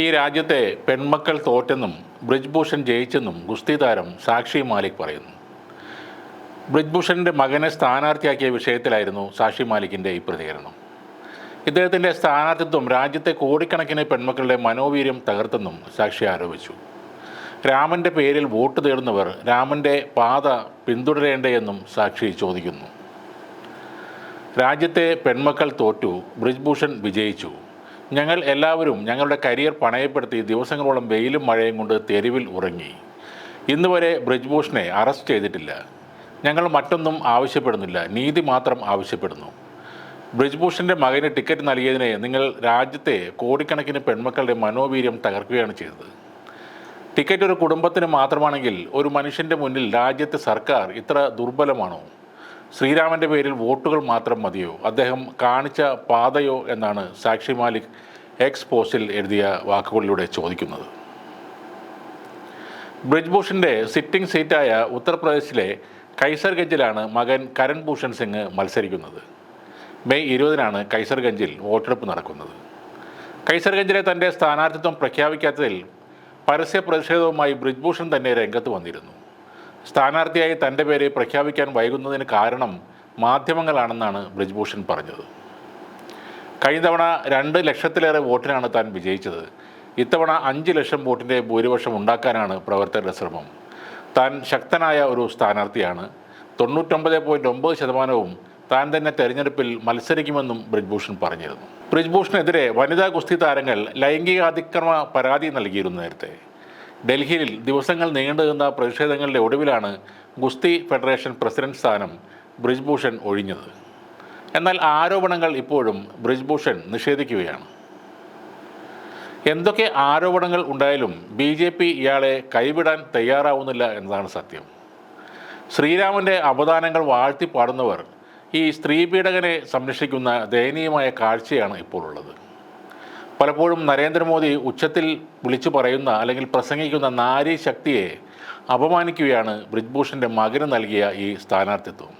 ഈ രാജ്യത്തെ പെൺമക്കൾ തോറ്റെന്നും ബ്രിജ്ഭൂഷൺ ജയിച്ചെന്നും ഗുസ്തി താരം സാക്ഷി മാലിക് പറയുന്നു. ബ്രിജ്ഭൂഷണിന്റെ മകനെ സ്ഥാനാർത്ഥിയാക്കിയ വിഷയത്തിലായിരുന്നു സാക്ഷി മാലിക്കിന്റെ ഈ പ്രതികരണം. ഇദ്ദേഹത്തിന്റെ സ്ഥാനാർത്ഥിത്വം രാജ്യത്തെ കോടിക്കണക്കിന് പെൺമക്കളുടെ മനോവീര്യം തകർത്തെന്നും സാക്ഷി ആരോപിച്ചു. രാമന്റെ പേരിൽ വോട്ട് തേടുന്നവർ രാമന്റെ പാത പിന്തുടരേണ്ടേ എന്നും സാക്ഷി ചോദിക്കുന്നു. രാജ്യത്തെ പെൺമക്കൾ തോറ്റു ബ്രിജ്ഭൂഷൺ വിജയിച്ചു. ഞങ്ങൾ എല്ലാവരും ഞങ്ങളുടെ കരിയർ പണയപ്പെടുത്തി ദിവസങ്ങളോളം വെയിലും മഴയും കൊണ്ട് തെരുവിൽ ഉറങ്ങി. ഇന്ന് വരെ ബ്രിജ്ഭൂഷണെ അറസ്റ്റ് ചെയ്തിട്ടില്ല. ഞങ്ങൾ മറ്റൊന്നും ആവശ്യപ്പെടുന്നില്ല. നീതി മാത്രം ആവശ്യപ്പെടുന്നു. ബ്രിജ്ഭൂഷന്റെ മകന് ടിക്കറ്റ് നൽകിയതിനെ നിങ്ങൾ രാജ്യത്തെ കോടിക്കണക്കിന് പെൺമക്കളുടെ മനോവീര്യം തകർക്കുകയാണ് ചെയ്തത്. ടിക്കറ്റ് ഒരു കുടുംബത്തിന് മാത്രമാണെങ്കിൽ ഒരു മനുഷ്യന്റെ മുന്നിൽ രാജ്യത്തെ സർക്കാർ ഇത്ര ദുർബലമാണോ? ശ്രീരാമന്റെ പേരിൽ വോട്ടുകൾ മാത്രം മതിയോ? അദ്ദേഹം കാണിച്ച പാതയോ എന്നാണ് സാക്ഷി മാലിക് എക്സ് പോസ്റ്റിൽ എഴുതിയ വാക്കുകളിലൂടെ ചോദിക്കുന്നത്. ബ്രിജ്ഭൂഷന്റെ സിറ്റിംഗ് സീറ്റായ ഉത്തർപ്രദേശിലെ കൈസർഗഞ്ചിലാണ് മകൻ കരൺ ഭൂഷൺ സിംഗ് മത്സരിക്കുന്നത്. മെയ് ഇരുപതിനാണ് കൈസർഗഞ്ചിൽ വോട്ടെടുപ്പ് നടക്കുന്നത്. കൈസർഗഞ്ചിലെ തന്റെ സ്ഥാനാർത്ഥിത്വം പ്രഖ്യാപിക്കാത്തതിൽ പരസ്യ പ്രതിഷേധവുമായി ബ്രിജ്ഭൂഷൺ തന്നെ രംഗത്ത് വന്നിരുന്നു. സ്ഥാനാർത്ഥിയായി തന്റെ പേര് പ്രഖ്യാപിക്കാൻ വൈകുന്നതിന് കാരണം മാധ്യമങ്ങളാണെന്നാണ് ബ്രിജ്ഭൂഷൺ പറഞ്ഞത്. കഴിഞ്ഞ തവണ രണ്ട് ലക്ഷത്തിലേറെ വോട്ടിനാണ് താൻ വിജയിച്ചത്. ഇത്തവണ അഞ്ച് ലക്ഷം വോട്ടിന്റെ ഭൂരിപക്ഷം ഉണ്ടാക്കാനാണ് പ്രവർത്തകരുടെ ശ്രമം. താൻ ശക്തനായ ഒരു സ്ഥാനാർത്ഥിയാണ്. തൊണ്ണൂറ്റൊമ്പത് പോയിന്റ് ഒമ്പത് ശതമാനവും താൻ തന്നെ തെരഞ്ഞെടുപ്പിൽ മത്സരിക്കുമെന്നും ബ്രിജ്ഭൂഷൺ പറഞ്ഞിരുന്നു. ബ്രിജ്ഭൂഷണെതിരെ വനിതാ ഗുസ്തി താരങ്ങൾ ലൈംഗികാതിക്രമ പരാതി നൽകിയിരുന്നു നേരത്തെ. ഡൽഹിയിൽ ദിവസങ്ങൾ നീണ്ടുനിന്ന പ്രതിഷേധങ്ങളുടെ ഒടുവിലാണ് ഗുസ്തി ഫെഡറേഷൻ പ്രസിഡന്റ് സ്ഥാനം ബ്രിജ്ഭൂഷൺ ഒഴിഞ്ഞത്. എന്നാൽ ആരോപണങ്ങൾ ഇപ്പോഴും ബ്രിജ്ഭൂഷൺ നിഷേധിക്കുകയാണ്. എന്തൊക്കെ ആരോപണങ്ങൾ ഉണ്ടായാലും ബി ജെ പി ഇയാളെ കൈവിടാൻ തയ്യാറാവുന്നില്ല എന്നതാണ് സത്യം. ശ്രീരാമന്റെ അവദാനങ്ങൾ വാഴ്ത്തിപ്പാടുന്നവർ ഈ സ്ത്രീപീഡകനെ സംരക്ഷിക്കുന്ന ദയനീയമായ കാഴ്ചയാണ് ഇപ്പോൾ ഉള്ളത് പലപ്പോഴും നരേന്ദ്രമോദി ഉച്ചത്തിൽ വിളിച്ചു പറയുന്ന അല്ലെങ്കിൽ പ്രസംഗിക്കുന്ന നാരി ശക്തിയെ അപമാനിക്കുകയാണ് ബ്രിജ്ഭൂഷന്റെ മകന് നൽകിയ ഈ സ്ഥാനാർത്ഥിത്വം.